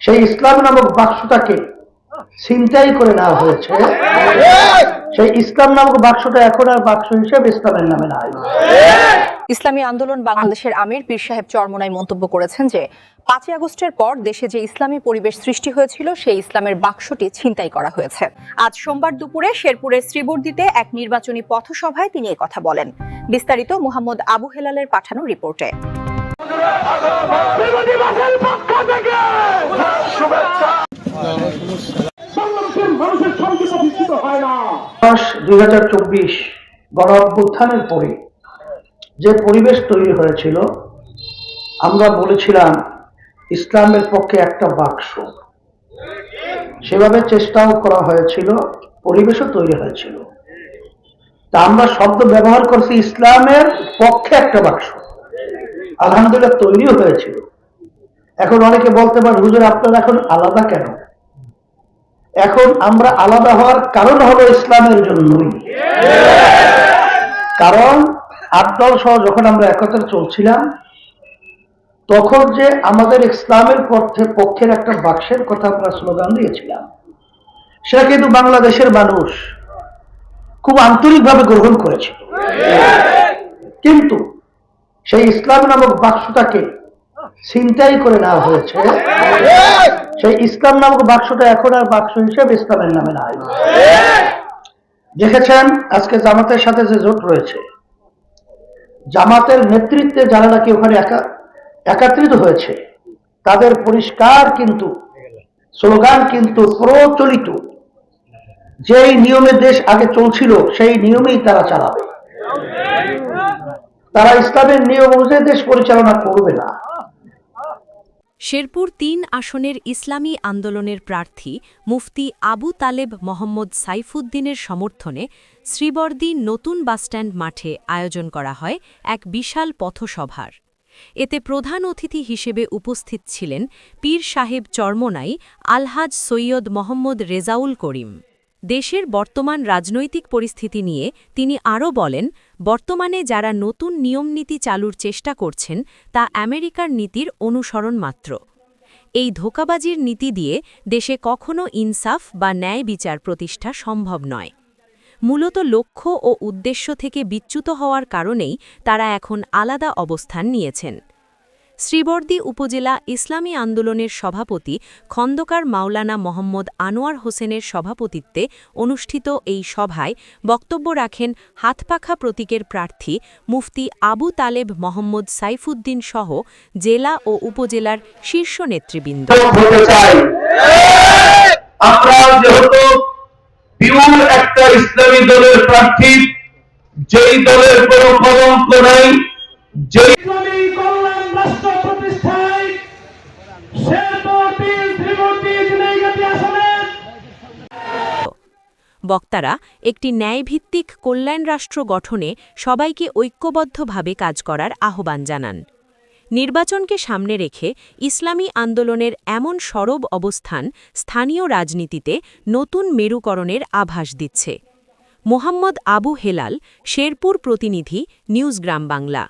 সেই ইসলাম নামক বাক্সটাকে ছিনতাই করে নেওয়া হয়েছে। সেই ইসলাম নামক বাক্সটা এখন আর বাক্স হিসেবে ইসলামের নামে নাই। ইসলামী আন্দোলন বাংলাদেশের আমির পীর সাহেব চরমনাই মন্তব্য করেছেন যে পাঁচই আগস্টের পর দেশে যে ইসলামী পরিবেশ সৃষ্টি হয়েছিল সেই ইসলামের বাক্সটি ছিনতাই করা হয়েছে। আজ সোমবার দুপুরে শেরপুরের শ্রীবর্দিতে এক নির্বাচনী পথসভায় তিনি কথা বলেন। বিস্তারিত মোহাম্মদ আবু হেলালের পাঠানো রিপোর্টে বিরোধীবাসের পক্ষ থেকে শুভেচ্ছা বাংলাদেশের মানুষের শান্তি প্রতিষ্ঠিত হয় না হাজার চব্বিশ গণ পরে যে পরিবেশ তৈরি হয়েছিল, আমরা বলেছিলাম ইসলামের পক্ষে একটা বাক্স। সেভাবে চেষ্টাও করা হয়েছিল, পরিবেশও তৈরি হয়েছিল। তা আমরা শব্দ ব্যবহার করছি ইসলামের পক্ষে একটা বাক্স। আলহামদুলিল্লাহ তৈরিও হয়েছিল। এখন অনেকে বলতে পারে, হুজুর আপনারা এখন আলাদা কেন? এখন আমরা আলাদা হওয়ার কারণ হলো ইসলামের জন্যই কারণ আটদল সহ যখন আমরা একত্রে চলছিলাম, তখন যে আমাদের ইসলামের পক্ষে পক্ষের একটা বাক্সের কথা আমরা স্লোগান দিয়েছিলাম। সেটা কিন্তু বাংলাদেশের মানুষ খুব আন্তরিকভাবে গ্রহণ করেছিল। কিন্তু সেই ইসলাম নামক বাক্সটাকে ছিনতাই করে নেওয়া হয়েছে। সেই ইসলাম নামক বাক্সটা এখন আর বাক্স হিসেবে ইসলামের নামে নাই। দেখেছেন? আজকে জামাতের সাথে যে জোট রয়েছে, জামাতের নেতৃত্বে যারা নাকি ওখানে একা, একাত্রিত হয়েছে, তাদের পরিষ্কার কিন্তু, স্লোগান কিন্তু প্রচলিত। যেই নিয়মে দেশ আগে চলছিল, সেই নিয়মেই তারা চালাবে। তারা ইসলামের নিয়ম অনুযায়ী দেশ পরিচালনা করবে না। শেরপুর তিন আসনের ইসলামী আন্দোলনের প্রার্থী মুফতি আবু তালেব মোহাম্মদ সাইফুদ্দিনের সমর্থনে শ্রীবর্দী নতুন বাসস্ট্যান্ড মাঠে আয়োজন করা হয় এক বিশাল পথসভার। এতে প্রধান অতিথি হিসেবে উপস্থিত ছিলেন পীর সাহেব চর্মনাই আলহাজ সৈয়দ মোহাম্মদ রেজাউল করিম। দেশের বর্তমান রাজনৈতিক পরিস্থিতি নিয়ে তিনি আরও বলেন, বর্তমানে যারা নতুন নিয়মনীতি চালুর চেষ্টা করছেন, তা আমেরিকার নীতির অনুসরণ মাত্র। এই ধোকাবাজির নীতি দিয়ে দেশে কখনো ইনসাফ বা ন্যায় বিচার প্রতিষ্ঠা সম্ভব নয়। মূলত লক্ষ্য ও উদ্দেশ্য থেকে বিচ্যুত হওয়ার কারণেই তারা এখন আলাদা অবস্থান নিয়েছেন। শ্রীবর্দী উপজেলা ইসলামী আন্দোলনের সভাপতি খন্দকার মাওলানা মোহাম্মদ আনোয়ার হোসেনের সভাপতিত্বে অনুষ্ঠিত এই সভায় বক্তব্য রাখেন হাতপাখা প্রতীকের প্রার্থী মুফতি আবু তালেব মোহাম্মদ সাইফুদ্দিন সহ জেলা ও উপজেলার শীর্ষ নেতৃবৃন্দ। যেই দলের কোনো কলঙ্ক নাই, যেই ইসলামী কল্যাণ রাষ্ট্র প্রতিষ্ঠায় শেরপুর তিন ত্রিমূর্তি দিনাইগাতি আসনে বক্তারা একটি ন্যায়ভিত্তিক কল্যাণ রাষ্ট্র গঠনে সবাইকে ঐক্যবদ্ধভাবে কাজ করার আহ্বান জানান। নির্বাচনকে সামনে রেখে ইসলামী আন্দোলনের এমন সরব অবস্থান স্থানীয় রাজনীতিতে নতুন মেরুকরণের আভাস দিচ্ছে। মোহাম্মদ আবু হেলাল, শেরপুর প্রতিনিধি, নিউজ গ্রাম বাংলা।